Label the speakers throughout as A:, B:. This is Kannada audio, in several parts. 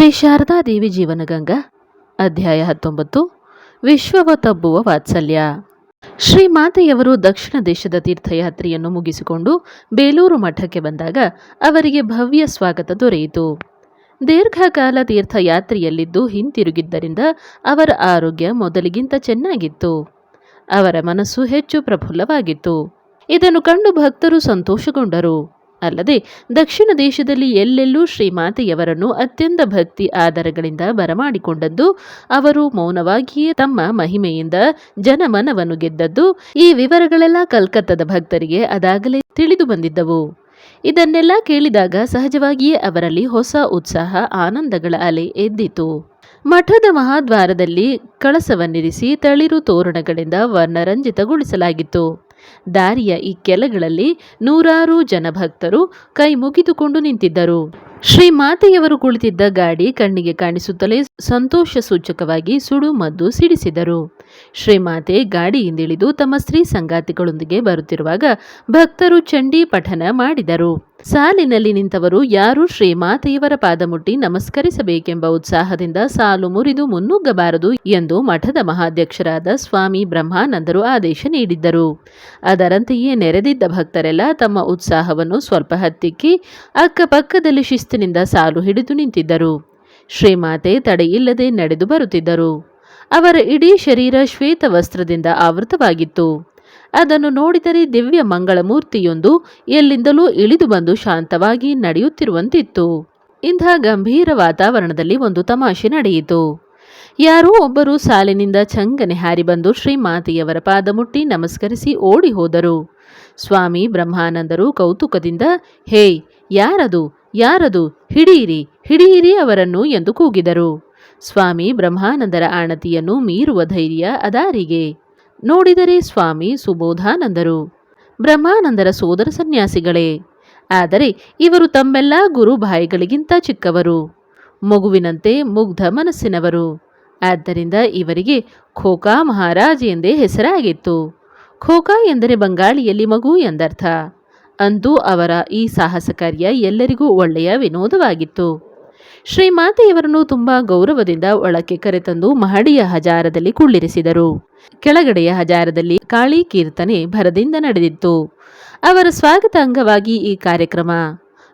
A: ಶ್ರೀ ಶಾರದಾದೇವಿ ಜೀವನಗಂಗಾ ಅಧ್ಯಾಯ ಹತ್ತೊಂಬತ್ತು, ವಿಶ್ವವ ತಬ್ಬುವ ವಾತ್ಸಲ್ಯ. ಶ್ರೀ ಮಾತೆಯವರು ದಕ್ಷಿಣ ದೇಶದ ತೀರ್ಥಯಾತ್ರೆಯನ್ನು ಮುಗಿಸಿಕೊಂಡು ಬೇಲೂರು ಮಠಕ್ಕೆ ಬಂದಾಗ ಅವರಿಗೆ ಭವ್ಯ ಸ್ವಾಗತ ದೊರೆಯಿತು. ದೀರ್ಘಕಾಲ ತೀರ್ಥಯಾತ್ರೆಯಲ್ಲಿದ್ದು ಹಿಂತಿರುಗಿದ್ದರಿಂದ ಅವರ ಆರೋಗ್ಯ ಮೊದಲಿಗಿಂತ ಚೆನ್ನಾಗಿತ್ತು. ಅವರ ಮನಸ್ಸು ಹೆಚ್ಚು ಪ್ರಫುಲ್ಲವಾಗಿತ್ತು. ಇದನ್ನು ಕಂಡು ಭಕ್ತರು ಸಂತೋಷಗೊಂಡರು. ಅಲ್ಲದೆ ದಕ್ಷಿಣ ದೇಶದಲ್ಲಿ ಎಲ್ಲೆಲ್ಲೂ ಶ್ರೀಮಾತೆಯವರನ್ನು ಅತ್ಯಂತ ಭಕ್ತಿ ಆದರಗಳಿಂದ ಬರಮಾಡಿಕೊಂಡದ್ದು, ಅವರು ಮೌನವಾಗಿಯೇ ತಮ್ಮ ಮಹಿಮೆಯಿಂದ ಜನಮನವನ್ನು ಗೆದ್ದದ್ದು, ಈ ವಿವರಗಳೆಲ್ಲ ಕಲ್ಕತ್ತದ ಭಕ್ತರಿಗೆ ಅದಾಗಲೇ ತಿಳಿದು ಬಂದಿದ್ದವು. ಇದನ್ನೆಲ್ಲ ಕೇಳಿದಾಗ ಸಹಜವಾಗಿಯೇ ಅವರಲ್ಲಿ ಹೊಸ ಉತ್ಸಾಹ, ಆನಂದಗಳ ಅಲೆ ಎದ್ದಿತು. ಮಠದ ಮಹಾದ್ವಾರದಲ್ಲಿ ಕಳಸವನ್ನಿರಿಸಿ ತಳಿರು ತೋರಣಗಳಿಂದ ವರ್ಣರಂಜಿತಗೊಳಿಸಲಾಗಿತ್ತು. ದಾರಿಯ ಈ ಕೆಲೆಗಳಲ್ಲಿ ನೂರಾರು ಜನ ಭಕ್ತರು ಕೈ ಮುಗಿದುಕೊಂಡು ನಿಂತಿದ್ದರು. ಶ್ರೀ ಮಾತೆಯವರು ಕುಳಿತಿದ್ದ ಗಾಡಿ ಕಣ್ಣಿಗೆ ಕಾಣಿಸುತ್ತಲೇ ಸಂತೋಷ ಸೂಚಕವಾಗಿ ಸುಡು ಮದ್ದು ಸಿಡಿಸಿದರು. ಶ್ರೀಮಾತೆ ಗಾಡಿಯಿಂದಿಳಿದು ತಮ್ಮ ಸ್ತ್ರೀ ಸಂಗಾತಿಗಳೊಂದಿಗೆ ಬರುತ್ತಿರುವಾಗ ಭಕ್ತರು ಚಂಡಿ ಪಠನ ಮಾಡಿದರು. ಸಾಲಿನಲ್ಲಿ ನಿಂತವರು ಯಾರೂ ಶ್ರೀಮಾತೆಯವರ ಪಾದ ಮುಟ್ಟಿ ನಮಸ್ಕರಿಸಬೇಕೆಂಬ ಉತ್ಸಾಹದಿಂದ ಸಾಲು ಮುರಿದು ಮುನ್ನುಗ್ಗಬಾರದು ಎಂದು ಮಠದ ಮಹಾಧ್ಯಕ್ಷರಾದ ಸ್ವಾಮಿ ಬ್ರಹ್ಮಾನಂದರು ಆದೇಶ ನೀಡಿದ್ದರು. ಅದರಂತೆಯೇ ನೆರೆದಿದ್ದ ಭಕ್ತರೆಲ್ಲ ತಮ್ಮ ಉತ್ಸಾಹವನ್ನು ಸ್ವಲ್ಪ ಹತ್ತಿಕ್ಕಿ ಅಕ್ಕಪಕ್ಕದಲ್ಲಿ ಶಿಸ್ತಿನಿಂದ ಸಾಲು ಹಿಡಿದು ನಿಂತಿದ್ದರು. ಶ್ರೀಮಾತೆ ತಡೆಯಿಲ್ಲದೆ ನಡೆದು ಬರುತ್ತಿದ್ದರು. ಅವರ ಇಡೀ ಶರೀರ ಶ್ವೇತ ವಸ್ತ್ರದಿಂದ ಆವೃತವಾಗಿತ್ತು. ಅದನ್ನು ನೋಡಿದರೆ ದಿವ್ಯ ಮಂಗಳಮೂರ್ತಿಯೊಂದು ಎಲ್ಲಿಂದಲೂ ಇಳಿದು ಬಂದು ಶಾಂತವಾಗಿ ನಡೆಯುತ್ತಿರುವಂತಿತ್ತು. ಇಂಥ ಗಂಭೀರ ವಾತಾವರಣದಲ್ಲಿ ಒಂದು ತಮಾಷೆ ನಡೆಯಿತು. ಯಾರೋ ಒಬ್ಬರು ಸಾಲಿನಿಂದ ಚಂಗನೆ ಹಾರಿ ಬಂದು ಶ್ರೀಮಾತೆಯವರ ಪಾದ ಮುಟ್ಟಿ ನಮಸ್ಕರಿಸಿ ಓಡಿ ಹೋದರು. ಸ್ವಾಮಿ ಬ್ರಹ್ಮಾನಂದರು ಕೌತುಕದಿಂದ, ಹೇ, ಯಾರದು ಯಾರದು ಹಿಡಿಯಿರಿ ಹಿಡಿಯಿರಿ ಅವರನ್ನು ಎಂದು ಕೂಗಿದರು. ಸ್ವಾಮಿ ಬ್ರಹ್ಮಾನಂದರ ಆಣತಿಯನ್ನು ಮೀರುವ ಧೈರ್ಯ ಅದಾರಿಗೆ. ನೋಡಿದರೆ ಸ್ವಾಮಿ ಸುಬೋಧಾನಂದರು. ಬ್ರಹ್ಮಾನಂದರ ಸೋದರ ಸನ್ಯಾಸಿಗಳೇ, ಆದರೆ ಇವರು ತಮ್ಮೆಲ್ಲ ಗುರು ಭಾಯಿಗಳಿಗಿಂತ ಚಿಕ್ಕವರು. ಮಗುವಿನಂತೆ ಮುಗ್ಧ ಮನಸ್ಸಿನವರು. ಆದ್ದರಿಂದ ಇವರಿಗೆ ಖೋಖಾ ಮಹಾರಾಜ್ ಎಂದೇ ಹೆಸರಾಗಿತ್ತು. ಖೋಖಾ ಎಂದರೆ ಬಂಗಾಳಿಯಲ್ಲಿ ಮಗು ಎಂದರ್ಥ. ಅಂದು ಅವರ ಈ ಸಾಹಸ ಕಾರ್ಯ ಎಲ್ಲರಿಗೂ ಒಳ್ಳೆಯ ವಿನೋದವಾಗಿತ್ತು. ಶ್ರೀಮಾತೆಯವರನ್ನು ತುಂಬಾ ಗೌರವದಿಂದ ಒಳಕ್ಕೆ ಕರೆತಂದು ಮಹಡಿಯ ಹಜಾರದಲ್ಲಿ ಕುಳ್ಳಿರಿಸಿದರು. ಕೆಳಗಡೆಯ ಹಜಾರದಲ್ಲಿ ಕಾಳಿ ಕೀರ್ತನೆ ಭರದಿಂದ ನಡೆದಿತ್ತು. ಅವರ ಸ್ವಾಗತ ಅಂಗವಾಗಿ ಈ ಕಾರ್ಯಕ್ರಮ.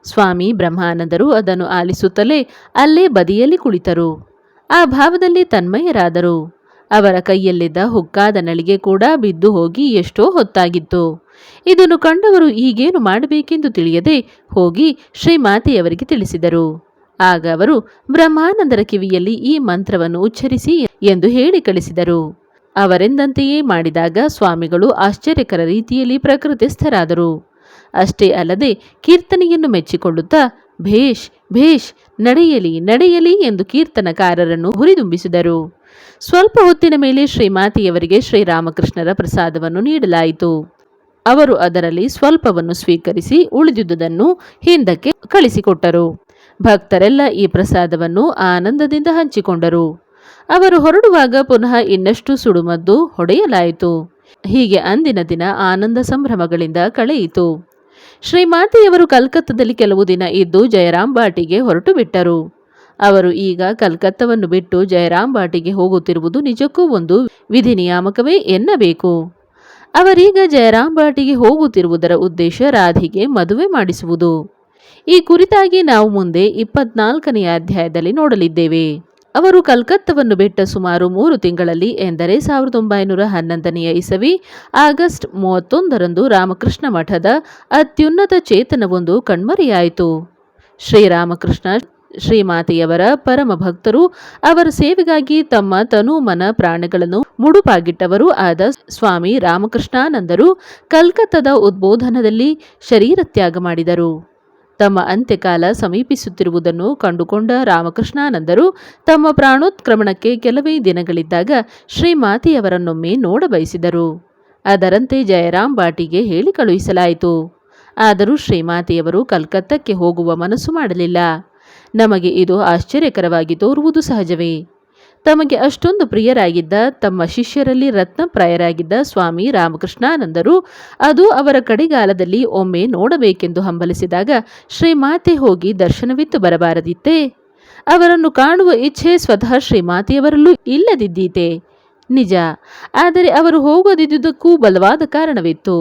A: ಸ್ವಾಮಿ ಬ್ರಹ್ಮಾನಂದರು ಅದನ್ನು ಆಲಿಸುತ್ತಲೇ ಅಲ್ಲೇ ಬದಿಯಲ್ಲಿ ಕುಳಿತರು. ಆ ಭಾವದಲ್ಲಿ ತನ್ಮಯರಾದರು. ಅವರ ಕೈಯಲ್ಲಿದ್ದ ಹುಕ್ಕಾದ ನಳಿಗೆ ಕೂಡ ಬಿದ್ದು ಹೋಗಿ ಎಷ್ಟೋ ಹೊತ್ತಾಗಿತ್ತು. ಇದನ್ನು ಕಂಡವರು ಈಗೇನು ಮಾಡಬೇಕೆಂದು ತಿಳಿಯದೆ ಹೋಗಿ ಶ್ರೀಮಾತೆಯವರಿಗೆ ತಿಳಿಸಿದರು. ಆಗ ಅವರು ಬ್ರಹ್ಮಾನಂದರ ಕಿವಿಯಲ್ಲಿ ಈ ಮಂತ್ರವನ್ನು ಉಚ್ಚರಿಸಿ ಎಂದು ಹೇಳಿ ಕಳಿಸಿದರು. ಅವರೆಂದಂತೆಯೇ ಮಾಡಿದಾಗ ಸ್ವಾಮಿಗಳು ಆಶ್ಚರ್ಯಕರ ರೀತಿಯಲ್ಲಿ ಪ್ರಕೃತಿಸ್ಥರಾದರು ಅಷ್ಟೇ ಅಲ್ಲದೆ ಕೀರ್ತನೆಯನ್ನು ಮೆಚ್ಚಿಕೊಳ್ಳುತ್ತಾ, ಭೇಷ್ ಭೇಷ್, ನಡೆಯಲಿ ನಡೆಯಲಿ ಎಂದು ಕೀರ್ತನಕಾರರನ್ನು ಹುರಿದುಂಬಿಸಿದರು. ಸ್ವಲ್ಪ ಹೊತ್ತಿನ ಮೇಲೆ ಶ್ರೀಮಾತೆಯವರಿಗೆ ಶ್ರೀರಾಮಕೃಷ್ಣರ ಪ್ರಸಾದವನ್ನು ನೀಡಲಾಯಿತು. ಅವರು ಅದರಲ್ಲಿ ಸ್ವಲ್ಪವನ್ನು ಸ್ವೀಕರಿಸಿ ಉಳಿದುದನ್ನು ಹಿಂದಕ್ಕೆ ಕಳಿಸಿಕೊಟ್ಟರು. ಭಕ್ತರೆಲ್ಲ ಈ ಪ್ರಸಾದವನ್ನು ಆನಂದದಿಂದ ಹಂಚಿಕೊಂಡರು. ಅವರು ಹೊರಡುವಾಗ ಪುನಃ ಇನ್ನಷ್ಟು ಸುಡುಮದ್ದು ಹೊಡೆಯಲಾಯಿತು. ಹೀಗೆ ಅಂದಿನ ದಿನ ಆನಂದ ಸಂಭ್ರಮಗಳಿಂದ ಕಳೆಯಿತು. ಶ್ರೀಮಾತೆಯವರು ಕಲ್ಕತ್ತದಲ್ಲಿ ಕೆಲವು ದಿನ ಇದ್ದು ಜಯರಾಮ್ ಬಾಟಿಗೆ ಹೊರಟು ಬಿಟ್ಟರು. ಅವರು ಈಗ ಕಲ್ಕತ್ತವನ್ನು ಬಿಟ್ಟು ಜಯರಾಮ್ ಬಾಟಿಗೆ ಹೋಗುತ್ತಿರುವುದು ನಿಜಕ್ಕೂ ಒಂದು ವಿಧಿ ನಿಯಾಮಕವೇ ಎನ್ನಬೇಕು. ಅವರೀಗ ಜಯರಾಮ್ ಬಾಟಿಗೆ ಹೋಗುತ್ತಿರುವುದರ ಉದ್ದೇಶ ರಾಧಿಗೆ ಮದುವೆ ಮಾಡಿಸುವುದು. ಈ ಕುರಿತಾಗಿ ನಾವು ಮುಂದೆ ಇಪ್ಪತ್ನಾಲ್ಕನೆಯ ಅಧ್ಯಾಯದಲ್ಲಿ ನೋಡಲಿದ್ದೇವೆ. ಅವರು ಕಲ್ಕತ್ತವನ್ನು ಬಿಟ್ಟ ಸುಮಾರು ಮೂರು ತಿಂಗಳಲ್ಲಿ ಎಂದರೆ ಸಾವಿರದ ಒಂಬೈನೂರ ಹನ್ನೊಂದನೆಯ ಇಸವಿ ಆಗಸ್ಟ್ ಮೂವತ್ತೊಂದರಂದು ರಾಮಕೃಷ್ಣ ಮಠದ ಅತ್ಯುನ್ನತ ಚೇತನವೊಂದು ಕಣ್ಮರೆಯಾಯಿತು. ಶ್ರೀರಾಮಕೃಷ್ಣ ಶ್ರೀಮಾತೆಯವರ ಪರಮ ಭಕ್ತರು ಅವರ ಸೇವೆಗಾಗಿ ತಮ್ಮ ತನು ಮನ ಪ್ರಾಣಗಳನ್ನು ಮುಡುಪಾಗಿಟ್ಟವರು ಆದ ಸ್ವಾಮಿ ರಾಮಕೃಷ್ಣಾನಂದರು ಕಲ್ಕತ್ತದ ಉದ್ಬೋಧನದಲ್ಲಿ ಶರೀರ ತ್ಯಾಗ ಮಾಡಿದರು. ತಮ್ಮ ಅಂತ್ಯಕಾಲ ಸಮೀಪಿಸುತ್ತಿರುವುದನ್ನು ಕಂಡುಕೊಂಡ ರಾಮಕೃಷ್ಣಾನಂದರು ತಮ್ಮ ಪ್ರಾಣೋತ್ಕ್ರಮಣಕ್ಕೆ ಕೆಲವೇ ದಿನಗಳಿದ್ದಾಗ ಶ್ರೀಮಾತೆಯವರನ್ನೊಮ್ಮೆ ನೋಡಬಯಸಿದರು. ಅದರಂತೆ ಜಯರಾಮ್ ಬಾಟಿಗೆ ಹೇಳಿ ಕಳುಹಿಸಲಾಯಿತು. ಆದರೂ ಶ್ರೀಮಾತೆಯವರು ಕಲ್ಕತ್ತಕ್ಕೆ ಹೋಗುವ ಮನಸ್ಸು ಮಾಡಲಿಲ್ಲ. ನಮಗೆ ಇದು ಆಶ್ಚರ್ಯಕರವಾಗಿ ತೋರುವುದು ಸಹಜವೇ. ತಮಗೆ ಅಷ್ಟೊಂದು ಪ್ರಿಯರಾಗಿದ್ದ ತಮ್ಮ ಶಿಷ್ಯರಲ್ಲಿ ರತ್ನಪ್ರಾಯರಾಗಿದ್ದ ಸ್ವಾಮಿ ರಾಮಕೃಷ್ಣಾನಂದರು ಅದು ಅವರ ಕಡಿಗಾಲದಲ್ಲಿ ಒಮ್ಮೆ ನೋಡಬೇಕೆಂದು ಹಂಬಲಿಸಿದಾಗ ಶ್ರೀಮಾತೆ ಹೋಗಿ ದರ್ಶನವಿತ್ತು ಬರಬಾರದಿತ್ತೆ. ಅವರನ್ನು ಕಾಣುವ ಇಚ್ಛೆ ಸ್ವತಃ ಶ್ರೀಮಾತೆಯವರಲ್ಲೂ ಇಲ್ಲದಿದ್ದೀತೆ. ನಿಜ, ಆದರೆ ಅವರು ಹೋಗದಿದ್ದುದಕ್ಕೂ ಬಲವಾದ ಕಾರಣವಿತ್ತು.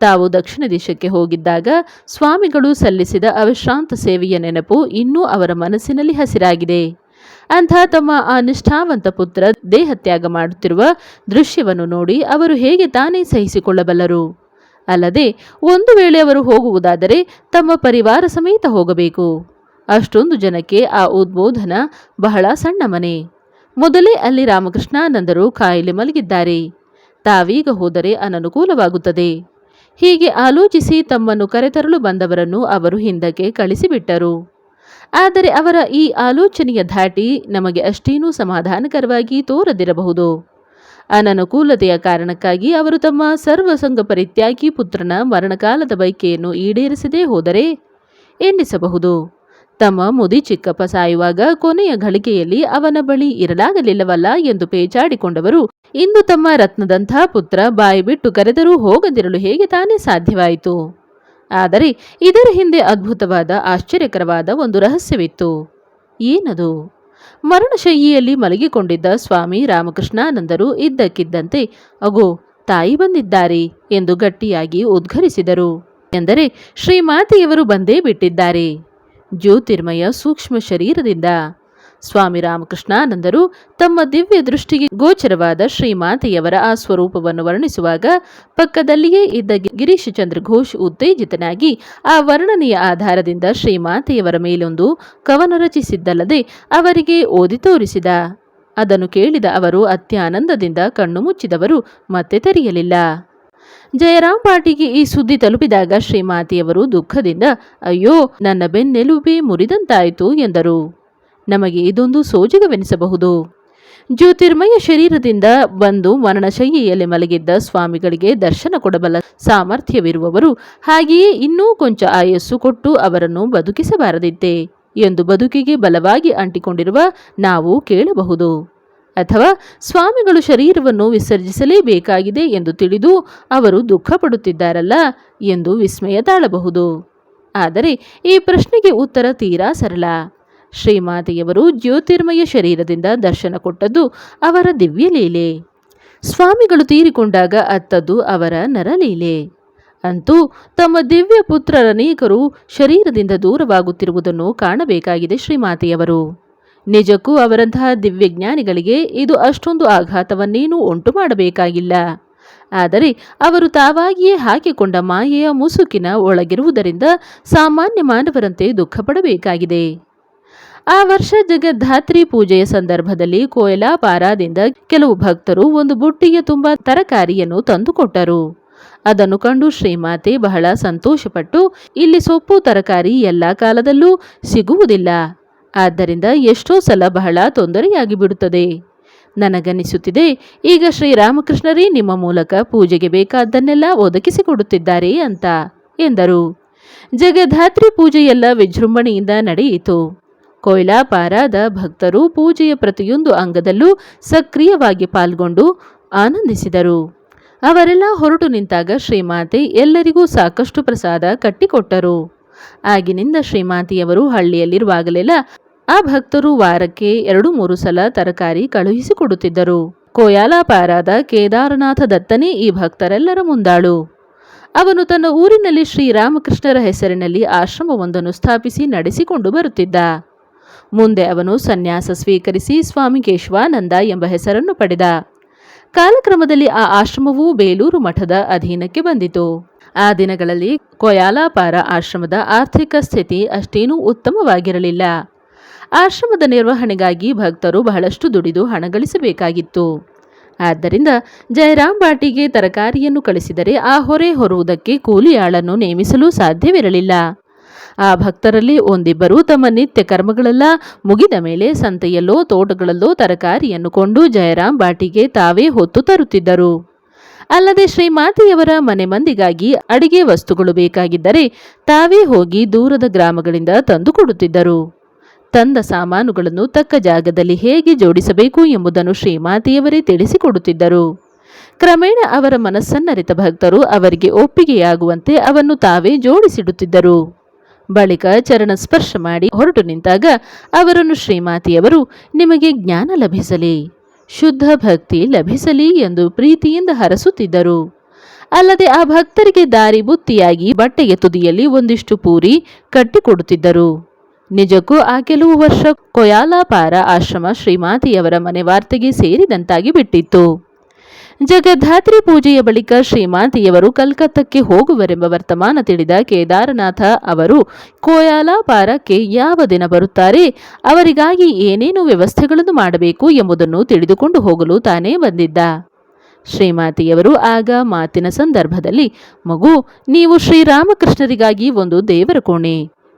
A: ತಾವು ದಕ್ಷಿಣ ದೇಶಕ್ಕೆ ಹೋಗಿದ್ದಾಗ ಸ್ವಾಮಿಗಳು ಸಲ್ಲಿಸಿದ ಅವಿಶ್ರಾಂತ ಸೇವೆಯ ನೆನಪು ಇನ್ನೂ ಅವರ ಮನಸ್ಸಿನಲ್ಲಿ ಹಸಿರಾಗಿದೆ. ಅಂಥ ತಮ್ಮ ಆ ನಿಷ್ಠಾವಂತ ಪುತ್ರ ದೇಹತ್ಯಾಗ ಮಾಡುತ್ತಿರುವ ದೃಶ್ಯವನ್ನು ನೋಡಿ ಅವರು ಹೇಗೆ ತಾನೇ ಸಹಿಸಿಕೊಳ್ಳಬಲ್ಲರು? ಅಲ್ಲದೆ, ಒಂದು ವೇಳೆ ಅವರು ಹೋಗುವುದಾದರೆ ತಮ್ಮ ಪರಿವಾರ ಸಮೇತ ಹೋಗಬೇಕು. ಅಷ್ಟೊಂದು ಜನಕ್ಕೆ ಆ ಉದ್ಬೋಧನ ಬಹಳ ಸಣ್ಣ ಮನೆ. ಮೊದಲೇ ಅಲ್ಲಿ ರಾಮಕೃಷ್ಣಾನಂದರು ಕಾಯಿಲೆ ಮಲಗಿದ್ದಾರೆ. ತಾವೀಗ ಹೋದರೆ ಅನನುಕೂಲವಾಗುತ್ತದೆ. ಹೀಗೆ ಆಲೋಚಿಸಿ ತಮ್ಮನ್ನು ಕರೆತರಲು ಬಂದವರನ್ನು ಅವರು ಹಿಂದಕ್ಕೆ ಕಳಿಸಿಬಿಟ್ಟರು. ಆದರೆ ಅವರ ಈ ಆಲೋಚನೆಯ ಧಾಟಿ ನಮಗೆ ಅಷ್ಟೇನೂ ಸಮಾಧಾನಕರವಾಗಿ ತೋರದಿರಬಹುದು. ಅನನುಕೂಲತೆಯ ಕಾರಣಕ್ಕಾಗಿ ಅವರು ತಮ್ಮ ಸರ್ವಸಂಗ ಪರಿತ್ಯಾಗಿ ಪುತ್ರನ ಮರಣಕಾಲದ ಬೈಕೆಯನ್ನು ಈಡೇರಿಸದೇ ಹೋದರೆ ಎನ್ನಿಸಬಹುದು ತಮ್ಮ ಮುದಿ ಚಿಕ್ಕಪ್ಪ ಸಾಯುವಾಗ ಕೊನೆಯ ಗಳಿಗೆಯಲ್ಲಿ ಅವನ ಬಳಿ ಇರಲಾಗಲಿಲ್ಲವಲ್ಲ ಎಂದು ಪೇಚಾಡಿಕೊಂಡವರು, ಇಂದು ತಮ್ಮ ರತ್ನದಂಥ ಪುತ್ರ ಬಾಯಿ ಬಿಟ್ಟು ಕರೆದರೂ ಹೋಗದಿರಲು ಹೇಗೆ ತಾನೇ ಸಾಧ್ಯವಾಯಿತು? ಆದರೆ ಇದರ ಹಿಂದೆ ಅದ್ಭುತವಾದ, ಆಶ್ಚರ್ಯಕರವಾದ ಒಂದು ರಹಸ್ಯವಿತ್ತು. ಏನದು? ಮರಣಶೈಲಿಯಲ್ಲಿ ಮಲಗಿಕೊಂಡಿದ್ದ ಸ್ವಾಮಿ ರಾಮಕೃಷ್ಣಾನಂದರು ಇದ್ದಕ್ಕಿದ್ದಂತೆ, ಅಗೋ, ತಾಯಿ ಬಂದಿದ್ದಾರೆ ಎಂದು ಗಟ್ಟಿಯಾಗಿ ಉದ್ಘರಿಸಿದರು. ಎಂದರೆ, ಶ್ರೀಮಾತೆಯವರು ಬಂದೇ ಬಿಟ್ಟಿದ್ದಾರೆ. ಜ್ಯೋತಿರ್ಮಯ ಸೂಕ್ಷ್ಮ ಶರೀರದಿಂದ ಸ್ವಾಮಿ ರಾಮಕೃಷ್ಣಾನಂದರು ತಮ್ಮ ದಿವ್ಯ ದೃಷ್ಟಿಗೆ ಗೋಚರವಾದ ಶ್ರೀಮಾತೆಯವರ ಆ ಸ್ವರೂಪವನ್ನು ವರ್ಣಿಸುವಾಗ ಪಕ್ಕದಲ್ಲಿಯೇ ಇದ್ದ ಗಿರೀಶ್ ಚಂದ್ರ ಘೋಷ್ ಉತ್ತೇಜಿತನಾಗಿ ಆ ವರ್ಣನೆಯ ಆಧಾರದಿಂದ ಶ್ರೀಮಾತೆಯವರ ಮೇಲೊಂದು ಕವನ ರಚಿಸಿದ್ದಲ್ಲದೆ ಅವರಿಗೆ ಓದಿ ತೋರಿಸಿದ. ಅದನ್ನು ಕೇಳಿದ ಅವರು ಅತ್ಯಾನಂದದಿಂದ ಕಣ್ಣು ಮುಚ್ಚಿದವರು ಮತ್ತೆ ತೆರೆಯಲಿಲ್ಲ. ಜಯರಾಮ್ ಪಾಟಿಗೆ ಈ ಸುದ್ದಿ ತಲುಪಿದಾಗ ಶ್ರೀಮಾತೆಯವರು ದುಃಖದಿಂದ, ಅಯ್ಯೋ, ನನ್ನ ಬೆನ್ನೆಲುಬೆ ಮುರಿದಂತಾಯಿತು ಎಂದರು. ನಮಗೆ ಇದೊಂದು ಸೋಜಿಗವೆನಿಸಬಹುದು. ಜ್ಯೋತಿರ್ಮಯ ಶರೀರದಿಂದ ಬಂದು ಮರಣಶೈಯಲ್ಲಿ ಮಲಗಿದ್ದ ಸ್ವಾಮಿಗಳಿಗೆ ದರ್ಶನ ಕೊಡಬಲ್ಲ ಸಾಮರ್ಥ್ಯವಿರುವವರು ಹಾಗೆಯೇ ಇನ್ನೂ ಕೊಂಚ ಆಯಸ್ಸು ಕೊಟ್ಟು ಅವರನ್ನು ಬದುಕಿಸಬಾರದಿತ್ತೆ ಎಂದು ಬದುಕಿಗೆ ಬಲವಾಗಿ ಅಂಟಿಕೊಂಡಿರುವ ನಾವು ಕೇಳಬಹುದು. ಅಥವಾ ಸ್ವಾಮಿಗಳು ಶರೀರವನ್ನು ವಿಸರ್ಜಿಸಲೇಬೇಕಾಗಿದೆ ಎಂದು ತಿಳಿದು ಅವರು ದುಃಖ ಪಡುತ್ತಿದ್ದಾರಲ್ಲ ಎಂದು ವಿಸ್ಮಯ ತಾಳಬಹುದು. ಆದರೆ ಈ ಪ್ರಶ್ನೆಗೆ ಉತ್ತರ ತೀರಾ ಸರಳ. ಶ್ರೀಮಾತೆಯವರು ಜ್ಯೋತಿರ್ಮಯ ಶರೀರದಿಂದ ದರ್ಶನ ಕೊಟ್ಟದ್ದು ಅವರ ದಿವ್ಯ ಲೀಲೆ. ಸ್ವಾಮಿಗಳು ತೀರಿಕೊಂಡಾಗ ಅತ್ತದ್ದು ಅವರ ನರಲೀಲೆ. ಅಂತೂ ತಮ್ಮ ದಿವ್ಯ ಪುತ್ರರನೇಕರು ಶರೀರದಿಂದ ದೂರವಾಗುತ್ತಿರುವುದನ್ನು ಕಾಣಬೇಕಾಗಿದೆ ಶ್ರೀಮಾತೆಯವರು. ನಿಜಕ್ಕೂ ಅವರಂತಹ ದಿವ್ಯಜ್ಞಾನಿಗಳಿಗೆ ಇದು ಅಷ್ಟೊಂದು ಆಘಾತವನ್ನೇನೂ ಉಂಟು ಮಾಡಬೇಕಾಗಿಲ್ಲ. ಆದರೆ ಅವರು ತಾವಾಗಿಯೇ ಹಾಕಿಕೊಂಡ ಮಾಯೆಯ ಮುಸುಕಿನ ಒಳಗಿರುವುದರಿಂದ ಸಾಮಾನ್ಯ ಮಾನವರಂತೆ ದುಃಖಪಡಬೇಕಾಗಿದೆ. ಆ ವರ್ಷ ಜಗದ್ಧಾತ್ರಿ ಪೂಜೆಯ ಸಂದರ್ಭದಲ್ಲಿ ಕೋಯಲಾಪಾರಾದಿಂದ ಕೆಲವು ಭಕ್ತರು ಒಂದು ಬುಟ್ಟಿಗೆ ತುಂಬ ತರಕಾರಿಯನ್ನು ತಂದುಕೊಟ್ಟರು. ಅದನ್ನು ಕಂಡು ಶ್ರೀಮಾತೆ ಬಹಳ ಸಂತೋಷಪಟ್ಟು, ಇಲ್ಲಿ ಸೊಪ್ಪು, ತರಕಾರಿ ಎಲ್ಲ ಕಾಲದಲ್ಲೂ ಸಿಗುವುದಿಲ್ಲ. ಆದ್ದರಿಂದ ಎಷ್ಟೋ ಸಲ ಬಹಳ ತೊಂದರೆಯಾಗಿ ಬಿಡುತ್ತದೆ. ನನಗನ್ನಿಸುತ್ತಿದೆ, ಈಗ ಶ್ರೀರಾಮಕೃಷ್ಣರೇ ನಿಮ್ಮ ಮೂಲಕ ಪೂಜೆಗೆ ಬೇಕಾದ್ದನ್ನೆಲ್ಲ ಒದಗಿಸಿಕೊಡುತ್ತಿದ್ದಾರೆ ಅಂತ ಎಂದರು. ಜಗದ್ಧಾತ್ರಿ ಪೂಜೆಯೆಲ್ಲ ವಿಜೃಂಭಣೆಯಿಂದ ನಡೆಯಿತು. ಕೊಯ್ಲಾಪಾರಾದ ಭಕ್ತರು ಪೂಜೆಯ ಪ್ರತಿಯೊಂದು ಅಂಗದಲ್ಲೂ ಸಕ್ರಿಯವಾಗಿ ಪಾಲ್ಗೊಂಡು ಆನಂದಿಸಿದರು. ಅವರೆಲ್ಲ ಹೊರಟು ನಿಂತಾಗ ಶ್ರೀಮಾತೆ ಎಲ್ಲರಿಗೂ ಸಾಕಷ್ಟು ಪ್ರಸಾದ ಕಟ್ಟಿಕೊಟ್ಟರು. ಆಗಿನಿಂದ ಶ್ರೀಮಾತೆಯವರು ಹಳ್ಳಿಯಲ್ಲಿರುವಾಗಲೆಲ್ಲ ಆ ಭಕ್ತರು ವಾರಕ್ಕೆ ಎರಡು ಮೂರು ಸಲ ತರಕಾರಿ ಕಳುಹಿಸಿಕೊಡುತ್ತಿದ್ದರು. ಕೋಯಾಲಾಪಾರಾದ ಕೇದಾರನಾಥ ದತ್ತನೇ ಈ ಭಕ್ತರೆಲ್ಲರ ಮುಂದಾಳು. ಅವನು ತನ್ನ ಊರಿನಲ್ಲಿ ಶ್ರೀರಾಮಕೃಷ್ಣರ ಹೆಸರಿನಲ್ಲಿ ಆಶ್ರಮವೊಂದನ್ನು ಸ್ಥಾಪಿಸಿ ನಡೆಸಿಕೊಂಡು ಬರುತ್ತಿದ್ದ. ಮುಂದೆ ಅವನು ಸನ್ಯಾಸ ಸ್ವೀಕರಿಸಿ ಸ್ವಾಮಿ ಕೇಶವಾನಂದ ಎಂಬ ಹೆಸರನ್ನು ಪಡೆದ. ಕಾಲಕ್ರಮದಲ್ಲಿ ಆ ಆಶ್ರಮವು ಬೇಲೂರು ಮಠದ ಅಧೀನಕ್ಕೆ ಬಂದಿತು. ಆ ದಿನಗಳಲ್ಲಿ ಕೊಯಾಲಾಪಾರ ಆಶ್ರಮದ ಆರ್ಥಿಕ ಸ್ಥಿತಿ ಅಷ್ಟೇನೂ ಉತ್ತಮವಾಗಿರಲಿಲ್ಲ. ಆಶ್ರಮದ ನಿರ್ವಹಣೆಗಾಗಿ ಭಕ್ತರು ಬಹಳಷ್ಟು ದುಡಿದು ಹಣ ಗಳಿಸಬೇಕಾಗಿತ್ತು. ಆದ್ದರಿಂದ ಜಯರಾಮ್ ಬಾಟಿಗೆ ತರಕಾರಿಯನ್ನು ಕಳಿಸಿದರೆ ಆ ಹೊರೆ ಹೊರುವುದಕ್ಕೆ ಕೂಲಿಯಾಳನ್ನು ನೇಮಿಸಲು ಸಾಧ್ಯವಿರಲಿಲ್ಲ. ಆ ಭಕ್ತರಲ್ಲಿ ಒಂದಿಬ್ಬರು ತಮ್ಮ ನಿತ್ಯ ಕರ್ಮಗಳೆಲ್ಲ ಮುಗಿದ ಮೇಲೆ ಸಂತೆಯಲ್ಲೋ ತೋಟಗಳಲ್ಲೋ ತರಕಾರಿಯನ್ನು ಕೊಂಡು ಜಯರಾಮ್ ಬಾಟಿಗೆ ತಾವೇ ಹೊತ್ತು ತರುತ್ತಿದ್ದರು. ಅಲ್ಲದೆ ಶ್ರೀಮಾತೆಯವರ ಮನೆ ಮಂದಿಗಾಗಿ ಅಡಿಗೆ ವಸ್ತುಗಳು ಬೇಕಾಗಿದ್ದರೆ ತಾವೇ ಹೋಗಿ ದೂರದ ಗ್ರಾಮಗಳಿಂದ ತಂದು ಕೊಡುತ್ತಿದ್ದರು. ತಂದ ಸಾಮಾನುಗಳನ್ನು ತಕ್ಕ ಜಾಗದಲ್ಲಿ ಹೇಗೆ ಜೋಡಿಸಬೇಕು ಎಂಬುದನ್ನು ಶ್ರೀಮಾತೆಯವರೇ ತಿಳಿಸಿಕೊಡುತ್ತಿದ್ದರು. ಕ್ರಮೇಣ ಅವರ ಮನಸ್ಸನ್ನರಿತ ಭಕ್ತರು ಅವರಿಗೆ ಒಪ್ಪಿಗೆಯಾಗುವಂತೆ ಅವನ್ನು ತಾವೇ ಜೋಡಿಸಿಡುತ್ತಿದ್ದರು. ಬಳಿಕ ಚರಣ ಸ್ಪರ್ಶ ಮಾಡಿ ಹೊರಟು ನಿಂತಾಗ ಅವರನ್ನು ಶ್ರೀಮಾತಿಯವರು ನಿಮಗೆ ಜ್ಞಾನ ಲಭಿಸಲಿ, ಶುದ್ಧ ಭಕ್ತಿ ಲಭಿಸಲಿ ಎಂದು ಪ್ರೀತಿಯಿಂದ ಹರಸುತ್ತಿದ್ದರು. ಅಲ್ಲದೆ ಆ ಭಕ್ತರಿಗೆ ದಾರಿ ಬುತ್ತಿಯಾಗಿ ಬಟ್ಟೆಯ ತುದಿಯಲ್ಲಿ ಒಂದಿಷ್ಟು ಪೂರಿ ಕಟ್ಟಿಕೊಡುತ್ತಿದ್ದರು. ನಿಜಕ್ಕೂ ಆ ಕೆಲವು ವರ್ಷ ಕೊಯಾಲಾಪಾರ ಆಶ್ರಮ ಶ್ರೀಮಾತಿಯವರ ಮನೆ ವಾರ್ತೆಗೆ ಸೇರಿದಂತಾಗಿ ಬಿಟ್ಟಿತ್ತು. ಜಗದ್ಧಾತ್ರಿ ಪೂಜೆಯ ಬಳಿಕ ಶ್ರೀಮಾತಿಯವರು ಕಲ್ಕತ್ತಕ್ಕೆ ಹೋಗುವರೆಂಬ ವರ್ತಮಾನ ತಿಳಿದ ಕೇದಾರನಾಥ ಅವರು, ಕೋಯಾಲಾಪಾರಕ್ಕೆ ಯಾವ ದಿನ ಬರುತ್ತಾರೆ? ಅವರಿಗಾಗಿ ಏನೇನು ವ್ಯವಸ್ಥೆಗಳನ್ನು ಮಾಡಬೇಕು ಎಂಬುದನ್ನು ತಿಳಿದುಕೊಂಡು ಹೋಗಲು ತಾನೇ ಬಂದಿದ್ದ. ಶ್ರೀಮಾತಿಯವರು ಆಗ ಮಾತಿನ ಸಂದರ್ಭದಲ್ಲಿ, ಮಗು, ನೀವು ಶ್ರೀರಾಮಕೃಷ್ಣರಿಗಾಗಿ ಒಂದು ದೇವರ ಕೋಣೆ.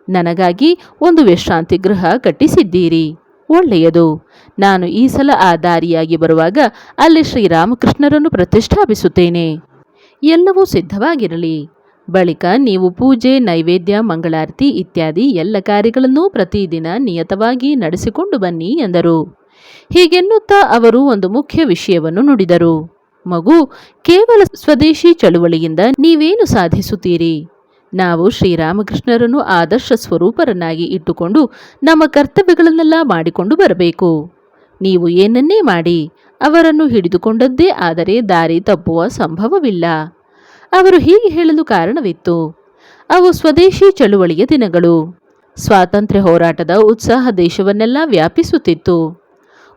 A: ನನಗಾಗಿ ಒಂದು ವಿಶ್ರಾಂತಿ ಗೃಹ ಕಟ್ಟಿಸಿದ್ದೀರಿ. ಒಳ್ಳೆಯದು. ನಾನು ಈ ಸಲ ಆ ದಾರಿಯಾಗಿ ಬರುವಾಗ ಅಲ್ಲಿ ಶ್ರೀರಾಮಕೃಷ್ಣರನ್ನು ಪ್ರತಿಷ್ಠಾಪಿಸುತ್ತೇನೆ. ಎಲ್ಲವೂ ಸಿದ್ಧವಾಗಿರಲಿ. ಬಳಿಕ ನೀವು ಪೂಜೆ, ನೈವೇದ್ಯ, ಮಂಗಳಾರತಿ ಇತ್ಯಾದಿ ಎಲ್ಲ ಕಾರ್ಯಗಳನ್ನೂ ಪ್ರತಿದಿನ ನಿಯತವಾಗಿ ನಡೆಸಿಕೊಂಡು ಬನ್ನಿ ಎಂದರು. ಹೀಗೆನ್ನುತ್ತಾ ಅವರು ಒಂದು ಮುಖ್ಯ ವಿಷಯವನ್ನು ನುಡಿದರು. ಮಗು, ಕೇವಲ ಸ್ವದೇಶಿ ಚಳುವಳಿಯಿಂದ ನೀವೇನು ಸಾಧಿಸುತ್ತೀರಿ? ನಾವು ಶ್ರೀರಾಮಕೃಷ್ಣರನ್ನು ಆದರ್ಶ ಸ್ವರೂಪರನ್ನಾಗಿ ಇಟ್ಟುಕೊಂಡು ನಮ್ಮ ಕರ್ತವ್ಯಗಳನ್ನೆಲ್ಲ ಮಾಡಿಕೊಂಡು ಬರಬೇಕು. ನೀವು ಏನನ್ನೇ ಮಾಡಿ, ಅವರನ್ನು ಹಿಡಿದುಕೊಂಡದ್ದೇ ಆದರೆ ದಾರಿ ತಪ್ಪುವ ಸಂಭವವಿಲ್ಲ. ಅವರು ಹೀಗೆ ಹೇಳಲು ಕಾರಣವಿತ್ತು. ಅವು ಸ್ವದೇಶಿ ಚಳುವಳಿಯ ದಿನಗಳು. ಸ್ವಾತಂತ್ರ್ಯ ಹೋರಾಟದ ಉತ್ಸಾಹ ದೇಶವನ್ನೆಲ್ಲ ವ್ಯಾಪಿಸುತ್ತಿತ್ತು.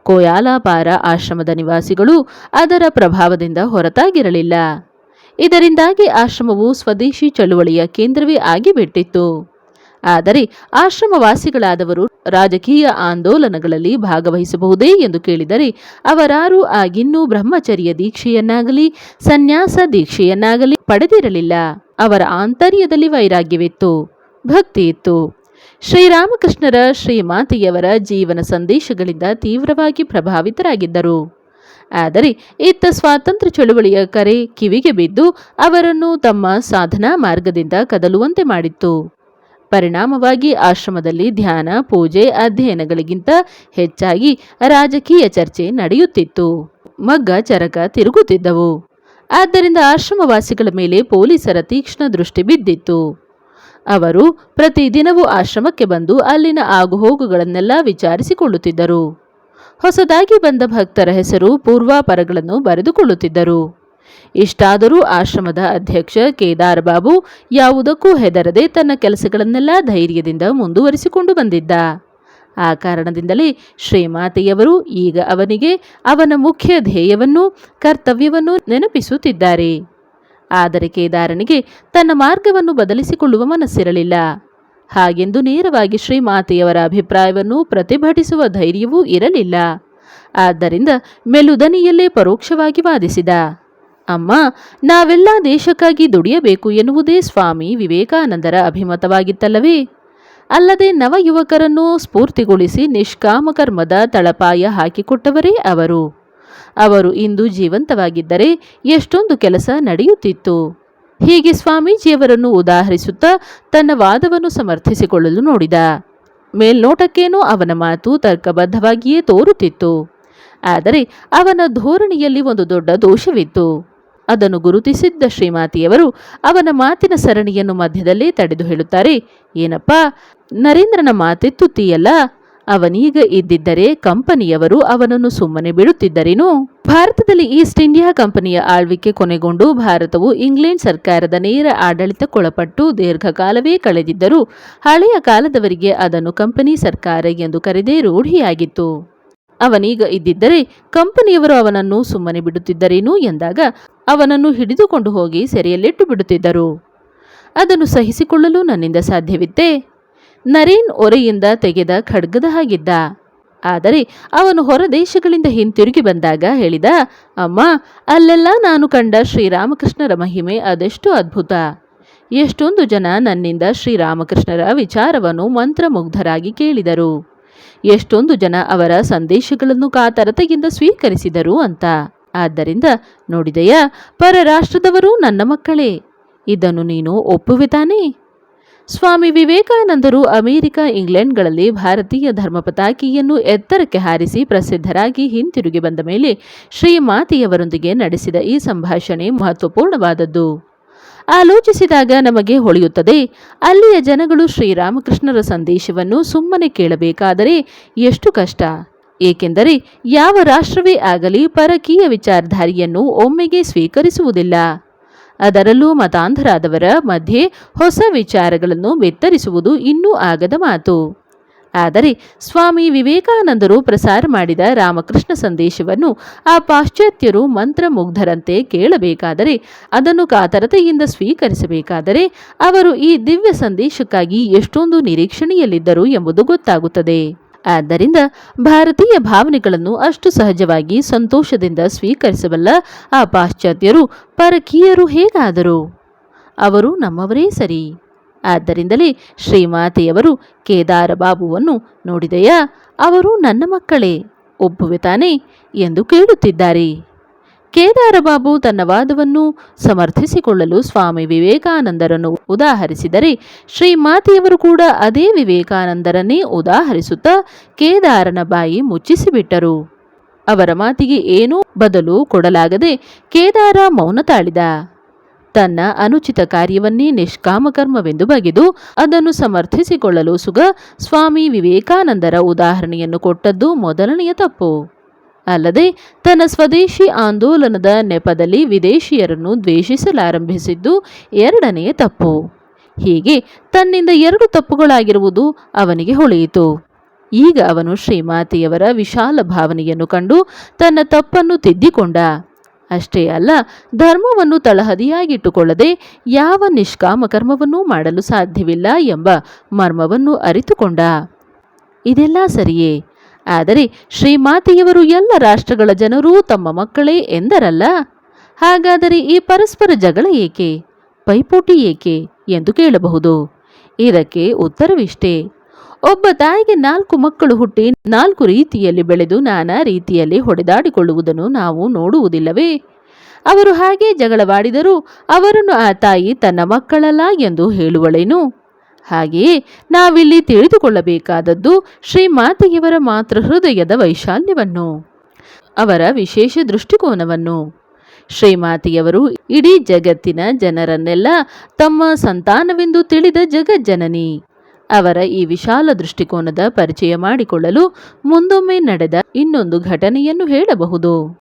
A: ಕೋಯಾಲಾಪಾರ ಆಶ್ರಮದ ನಿವಾಸಿಗಳು ಅದರ ಪ್ರಭಾವದಿಂದ ಹೊರತಾಗಿರಲಿಲ್ಲ. ಇದರಿಂದಾಗಿ ಆಶ್ರಮವು ಸ್ವದೇಶಿ ಚಳುವಳಿಯ ಕೇಂದ್ರವೇ ಆಗಿಬಿಟ್ಟಿತ್ತು. ಆದರೆ ಆಶ್ರಮವಾಸಿಗಳಾದವರು ರಾಜಕೀಯ ಆಂದೋಲನಗಳಲ್ಲಿ ಭಾಗವಹಿಸಬಹುದೇ ಎಂದು ಕೇಳಿದರೆ ಅವರಾರೂ ಆಗಿನ್ನೂ ಬ್ರಹ್ಮಚರ್ಯ ದೀಕ್ಷೆಯನ್ನಾಗಲಿ, ಸನ್ಯಾಸ ದೀಕ್ಷೆಯನ್ನಾಗಲಿ ಪಡೆದಿರಲಿಲ್ಲ. ಅವರ ಆಂತರ್ಯದಲ್ಲಿ ವೈರಾಗ್ಯವಿತ್ತು ಭಕ್ತಿ ಇತ್ತು ಶ್ರೀರಾಮಕೃಷ್ಣರ ಶ್ರೀಮಾತೆಯವರ ಜೀವನ ಸಂದೇಶಗಳಿಂದ ತೀವ್ರವಾಗಿ ಪ್ರಭಾವಿತರಾಗಿದ್ದರು. ಆದರೆ ಇತ್ತ ಸ್ವಾತಂತ್ರ್ಯ ಚಳುವಳಿಯ ಕರೆ ಕಿವಿಗೆ ಬಿದ್ದು ಅವರನ್ನು ತಮ್ಮ ಸಾಧನಾ ಮಾರ್ಗದಿಂದ ಕದಲುವಂತೆ ಮಾಡಿತ್ತು. ಪರಿಣಾಮವಾಗಿ ಆಶ್ರಮದಲ್ಲಿ ಧ್ಯಾನ, ಪೂಜೆ, ಅಧ್ಯಯನಗಳಿಗಿಂತ ಹೆಚ್ಚಾಗಿ ರಾಜಕೀಯ ಚರ್ಚೆ ನಡೆಯುತ್ತಿತ್ತು. ಮಗ್ಗ ಚರಕ ತಿರುಗುತ್ತಿದ್ದವು. ಆದ್ದರಿಂದ ಆಶ್ರಮವಾಸಿಗಳ ಮೇಲೆ ಪೊಲೀಸರ ತೀಕ್ಷ್ಣ ದೃಷ್ಟಿ ಬಿದ್ದಿತ್ತು. ಅವರು ಪ್ರತಿದಿನವೂ ಆಶ್ರಮಕ್ಕೆ ಬಂದು ಅಲ್ಲಿನ ಆಗುಹೋಗುಗಳನ್ನೆಲ್ಲ ವಿಚಾರಿಸಿಕೊಳ್ಳುತ್ತಿದ್ದರು. ಹೊಸದಾಗಿ ಬಂದ ಭಕ್ತರ ಹೆಸರು ಪೂರ್ವಾಪರಗಳನ್ನು ಬರೆದುಕೊಳ್ಳುತ್ತಿದ್ದರು. ಇಷ್ಟಾದರೂ ಆಶ್ರಮದ ಅಧ್ಯಕ್ಷ ಕೇದಾರ್ ಬಾಬು ಯಾವುದಕ್ಕೂ ಹೆದರದೆ ತನ್ನ ಕೆಲಸಗಳನ್ನೆಲ್ಲ ಧೈರ್ಯದಿಂದ ಮುಂದುವರಿಸಿಕೊಂಡು ಬಂದಿದ್ದ. ಆ ಕಾರಣದಿಂದಲೇ ಶ್ರೀಮಾತೆಯವರು ಈಗ ಅವನಿಗೆ ಅವನ ಮುಖ್ಯ ಧ್ಯೇಯವನ್ನು, ಕರ್ತವ್ಯವನ್ನು ನೆನಪಿಸುತ್ತಿದ್ದಾರೆ. ಆದರೆ ಕೇದಾರನಿಗೆ ತನ್ನ ಮಾರ್ಗವನ್ನು ಬದಲಿಸಿಕೊಳ್ಳುವ ಮನಸ್ಸಿರಲಿಲ್ಲ. ಹಾಗೆಂದು ನೇರವಾಗಿ ಶ್ರೀಮಾತೆಯವರ ಅಭಿಪ್ರಾಯವನ್ನು ಪ್ರತಿಭಟಿಸುವ ಧೈರ್ಯವೂ ಇರಲಿಲ್ಲ. ಆದ್ದರಿಂದ ಮೆಲುದನಿಯಲ್ಲೇ ಪರೋಕ್ಷವಾಗಿ ವಾದಿಸಿದ, ಅಮ್ಮ, ನಾವೆಲ್ಲ ದೇಶಕ್ಕಾಗಿ ದುಡಿಯಬೇಕು ಎನ್ನುವುದೇ ಸ್ವಾಮಿ ವಿವೇಕಾನಂದರ ಅಭಿಮತವಾಗಿತ್ತಲ್ಲವೇ? ಅಲ್ಲದೆ ನವಯುವಕರನ್ನು ಸ್ಫೂರ್ತಿಗೊಳಿಸಿ ನಿಷ್ಕಾಮ ಕರ್ಮದ ತಳಪಾಯ ಹಾಕಿಕೊಟ್ಟವರೇ ಅವರು. ಅವರು ಇಂದು ಜೀವಂತವಾಗಿದ್ದರೆ ಎಷ್ಟೊಂದು ಕೆಲಸ ನಡೆಯುತ್ತಿತ್ತು. ಹೀಗೆ ಸ್ವಾಮೀಜಿಯವರನ್ನು ಉದಾಹರಿಸುತ್ತಾ ತನ್ನ ವಾದವನ್ನು ಸಮರ್ಥಿಸಿಕೊಳ್ಳಲು ನೋಡಿದ. ಮೇಲ್ನೋಟಕ್ಕೇನೋ ಅವನ ಮಾತು ತರ್ಕಬದ್ಧವಾಗಿಯೇ ತೋರುತ್ತಿತ್ತು. ಆದರೆ ಅವನ ಧೋರಣೆಯಲ್ಲಿ ಒಂದು ದೊಡ್ಡ ದೋಷವಿತ್ತು. ಅದನ್ನು ಗುರುತಿಸಿದ್ದ ಶ್ರೀಮಾತಿಯವರು ಅವನ ಮಾತಿನ ಸರಣಿಯನ್ನು ಮಧ್ಯದಲ್ಲೇ ತಡೆದು ಹೇಳುತ್ತಾರೆ, ಏನಪ್ಪ, ನರೇಂದ್ರನ ಮಾತೆತ್ತುತ್ತೀಯಲ್ಲ ಅವನೀಗ ಇದ್ದಿದ್ದರೆ ಕಂಪನಿಯವರು ಅವನನ್ನು ಸುಮ್ಮನೆ ಬಿಡುತ್ತಿದ್ದರೇನು? ಭಾರತದಲ್ಲಿ ಈಸ್ಟ್ ಇಂಡಿಯಾ ಕಂಪನಿಯ ಆಳ್ವಿಕೆ ಕೊನೆಗೊಂಡು ಭಾರತವು ಇಂಗ್ಲೆಂಡ್ ಸರ್ಕಾರದ ನೇರ ಆಡಳಿತಕ್ಕೊಳಪಟ್ಟು ದೀರ್ಘಕಾಲವೇ ಕಳೆದಿದ್ದರೂ ಹಳೆಯ ಕಾಲದವರಿಗೆ ಅದನ್ನು ಕಂಪನಿ ಸರ್ಕಾರ ಎಂದು ಕರೆದೇ ರೂಢಿಯಾಗಿತ್ತು. ಅವನೀಗ ಇದ್ದಿದ್ದರೆ ಕಂಪನಿಯವರು ಅವನನ್ನು ಸುಮ್ಮನೆ ಬಿಡುತ್ತಿದ್ದರೇನು ಎಂದಾಗ ಅವನನ್ನು ಹಿಡಿದುಕೊಂಡು ಹೋಗಿ ಸೆರೆಯಲ್ಲಿಟ್ಟು ಬಿಡುತ್ತಿದ್ದರು. ಅದನ್ನು ಸಹಿಸಿಕೊಳ್ಳಲು ನನ್ನಿಂದ ಸಾಧ್ಯವಿತ್ತೇ. ನರೇನ್ ಒರೆಯಿಂದ ತೆಗೆದ ಖಡ್ಗದ ಹಾಗಿದ್ದ. ಆದರೆ ಅವನು ಹೊರದೇಶಗಳಿಂದ ಹಿಂತಿರುಗಿ ಬಂದಾಗ ಹೇಳಿದ, ಅಮ್ಮ, ಅಲ್ಲೆಲ್ಲ ನಾನು ಕಂಡ ಶ್ರೀರಾಮಕೃಷ್ಣರ ಮಹಿಮೆ ಅದೆಷ್ಟು ಅದ್ಭುತ. ಎಷ್ಟೊಂದು ಜನ ನನ್ನಿಂದ ಶ್ರೀರಾಮಕೃಷ್ಣರ ವಿಚಾರವನ್ನು ಮಂತ್ರಮುಗ್ಧರಾಗಿ ಕೇಳಿದರು. ಎಷ್ಟೊಂದು ಜನ ಅವರ ಸಂದೇಶಗಳನ್ನು ಕಾತರತೆಯಿಂದ ಸ್ವೀಕರಿಸಿದರು ಅಂತ. ಆದ್ದರಿಂದ ನೋಡಿದೆಯಾ, ಪರರಾಷ್ಟ್ರದವರು ನನ್ನ ಮಕ್ಕಳೇ. ಇದನ್ನು ನೀನು ಒಪ್ಪುವೆ ತಾನೇ? ಸ್ವಾಮಿ ವಿವೇಕಾನಂದರು ಅಮೆರಿಕ, ಇಂಗ್ಲೆಂಡ್ಗಳಲ್ಲಿ ಭಾರತೀಯ ಧರ್ಮಪತಾಕಿಯನ್ನು ಎತ್ತರಕ್ಕೆ ಹಾರಿಸಿ ಪ್ರಸಿದ್ಧರಾಗಿ ಹಿಂತಿರುಗಿ ಬಂದ ಮೇಲೆ ಶ್ರೀಮಾತೆಯವರೊಂದಿಗೆ ನಡೆಸಿದ ಈ ಸಂಭಾಷಣೆ ಮಹತ್ವಪೂರ್ಣವಾದದ್ದು. ಆಲೋಚಿಸಿದಾಗ ನಮಗೆ ಹೊಳೆಯುತ್ತದೆ, ಅಲ್ಲಿಯ ಜನಗಳು ಶ್ರೀರಾಮಕೃಷ್ಣರ ಸಂದೇಶವನ್ನು ಸುಮ್ಮನೆ ಕೇಳಬೇಕಾದರೆ ಎಷ್ಟು ಕಷ್ಟ. ಏಕೆಂದರೆ ಯಾವ ರಾಷ್ಟ್ರವೇ ಆಗಲಿ, ಪರಕೀಯ ವಿಚಾರಧಾರಿಯನ್ನು ಒಮ್ಮೆಗೆ ಸ್ವೀಕರಿಸುವುದಿಲ್ಲ. ಅದರಲ್ಲೂ ಮತಾಂಧರಾದವರ ಮಧ್ಯೆ ಹೊಸ ವಿಚಾರಗಳನ್ನು ಬೆತ್ತರಿಸುವುದು ಇನ್ನೂ ಆಗದ ಮಾತು. ಆದರೆ ಸ್ವಾಮಿ ವಿವೇಕಾನಂದರು ಪ್ರಸಾರ ಮಾಡಿದ ರಾಮಕೃಷ್ಣ ಸಂದೇಶವನ್ನು ಆ ಪಾಶ್ಚಾತ್ಯರು ಮಂತ್ರಮುಗ್ಧರಂತೆ ಕೇಳಬೇಕಾದರೆ ಅದನ್ನು ಕಾತರತೆಯಿಂದ ಸ್ವೀಕರಿಸಬೇಕಾದರೆ ಅವರು ಈ ದಿವ್ಯ ಸಂದೇಶಕ್ಕಾಗಿ ಎಷ್ಟೊಂದು ನಿರೀಕ್ಷಣೆಯಲ್ಲಿದ್ದರು ಎಂಬುದು ಗೊತ್ತಾಗುತ್ತದೆ. ಆದ್ದರಿಂದ ಭಾರತೀಯ ಭಾವನೆಗಳನ್ನು ಅಷ್ಟು ಸಹಜವಾಗಿ ಸಂತೋಷದಿಂದ ಸ್ವೀಕರಿಸಬಲ್ಲ ಆ ಪಾಶ್ಚಾತ್ಯರು ಪರಕೀಯರು ಹೇಗಾದರು? ಅವರು ನಮ್ಮವರೇ ಸರಿ. ಆದ್ದರಿಂದಲೇ ಶ್ರೀಮಾತೆಯವರು ಕೇದಾರ ಬಾಬುವನ್ನು ನೋಡಿದೆಯಾ? ಅವರು ನನ್ನ ಮಕ್ಕಳೇ, ಒಪ್ಪುವೆ ತಾನೇ ಎಂದು ಕೇಳುತ್ತಿದ್ದಾರೆ. ಕೇದಾರ ಬಾಬು ತನ್ನ ವಾದವನ್ನು ಸಮರ್ಥಿಸಿಕೊಳ್ಳಲು ಸ್ವಾಮಿ ವಿವೇಕಾನಂದರನ್ನು ಉದಾಹರಿಸಿದರೆ ಶ್ರೀಮಾತೆಯವರು ಕೂಡ ಅದೇ ವಿವೇಕಾನಂದರನ್ನೇ ಉದಾಹರಿಸುತ್ತಾ ಕೇದಾರನ ಬಾಯಿ ಮುಚ್ಚಿಸಿಬಿಟ್ಟರು. ಅವರ ಮಾತಿಗೆ ಏನೂ ಬದಲು ಕೊಡಲಾಗದೆ ಕೇದಾರ ಮೌನ ತಾಳಿದ. ತನ್ನ ಅನುಚಿತ ಕಾರ್ಯವನ್ನೇ ನಿಷ್ಕಾಮಕರ್ಮವೆಂದು ಬಗೆದು ಅದನ್ನು ಸಮರ್ಥಿಸಿಕೊಳ್ಳಲು ಸುಗ ಸ್ವಾಮಿ ವಿವೇಕಾನಂದರ ಉದಾಹರಣೆಯನ್ನು ಕೊಟ್ಟದ್ದು ಮೊದಲನೆಯ ತಪ್ಪು. ಅಲ್ಲದೆ ತನ್ನ ಸ್ವದೇಶಿ ಆಂದೋಲನದ ನೆಪದಲ್ಲಿ ವಿದೇಶಿಯರನ್ನು ದ್ವೇಷಿಸಲಾರಂಭಿಸಿದ್ದು ಎರಡನೆಯ ತಪ್ಪು. ಹೀಗೆ ತನ್ನಿಂದ ಎರಡು ತಪ್ಪುಗಳಾಗಿರುವುದು ಅವನಿಗೆ ಹೊಳೆಯಿತು. ಈಗ ಅವನು ಶ್ರೀಮಾತೆಯವರ ವಿಶಾಲ ಭಾವನೆಯನ್ನು ಕಂಡು ತನ್ನ ತಪ್ಪನ್ನು ತಿದ್ದಿಕೊಂಡ. ಅಷ್ಟೇ ಅಲ್ಲ, ಧರ್ಮವನ್ನು ತಳಹದಿಯಾಗಿಟ್ಟುಕೊಳ್ಳದೆ ಯಾವ ನಿಷ್ಕಾಮ ಕರ್ಮವನ್ನೂ ಮಾಡಲು ಸಾಧ್ಯವಿಲ್ಲ ಎಂಬ ಮರ್ಮವನ್ನು ಅರಿತುಕೊಂಡ. ಇದೆಲ್ಲ ಸರಿಯೇ? ಆದರೆ ಶ್ರೀಮಾತೆಯವರು ಎಲ್ಲ ರಾಷ್ಟ್ರಗಳ ಜನರೂ ತಮ್ಮ ಮಕ್ಕಳೇ ಎಂದರಲ್ಲ? ಹಾಗಾದರೆ ಈ ಪರಸ್ಪರ ಜಗಳ ಏಕೆ? ಪೈಪೋಟಿ ಏಕೆ? ಎಂದು ಕೇಳಬಹುದು. ಇದಕ್ಕೆ ಉತ್ತರವಿಷ್ಟೇ. ಒಬ್ಬ ತಾಯಿಗೆ ನಾಲ್ಕು ಮಕ್ಕಳು ಹುಟ್ಟಿ ನಾಲ್ಕು ರೀತಿಯಲ್ಲಿ ಬೆಳೆದು ನಾನಾ ರೀತಿಯಲ್ಲಿ ಹೊಡೆದಾಡಿಕೊಳ್ಳುವುದನ್ನು ನಾವು ನೋಡುವುದಿಲ್ಲವೇ? ಅವರು ಹಾಗೆ ಜಗಳವಾಡಿದರೂ ಅವರನ್ನು ಆ ತಾಯಿ ತನ್ನ ಮಕ್ಕಳಲ್ಲ ಎಂದು ಹೇಳುವಳೇನು? ಹಾಗೆಯೇ ನಾವಿಲ್ಲಿ ತಿಳಿದುಕೊಳ್ಳಬೇಕಾದದ್ದು ಶ್ರೀಮಾತೆಯವರ ಮಾತೃ ಹೃದಯದ ವೈಶಾಲ್ಯವನ್ನು, ಅವರ ವಿಶೇಷ ದೃಷ್ಟಿಕೋನವನ್ನು. ಶ್ರೀಮಾತೆಯವರು ಇಡೀ ಜಗತ್ತಿನ ಜನರನ್ನೆಲ್ಲ ತಮ್ಮ ಸಂತಾನವೆಂದು ತಿಳಿದ ಜಗಜ್ಜನನಿ. ಅವರ ಈ ವಿಶಾಲ ದೃಷ್ಟಿಕೋನದ ಪರಿಚಯ ಮಾಡಿಕೊಳ್ಳಲು ಮುಂದೊಮ್ಮೆ ನಡೆದ ಇನ್ನೊಂದು ಘಟನೆಯನ್ನು ಹೇಳಬಹುದು.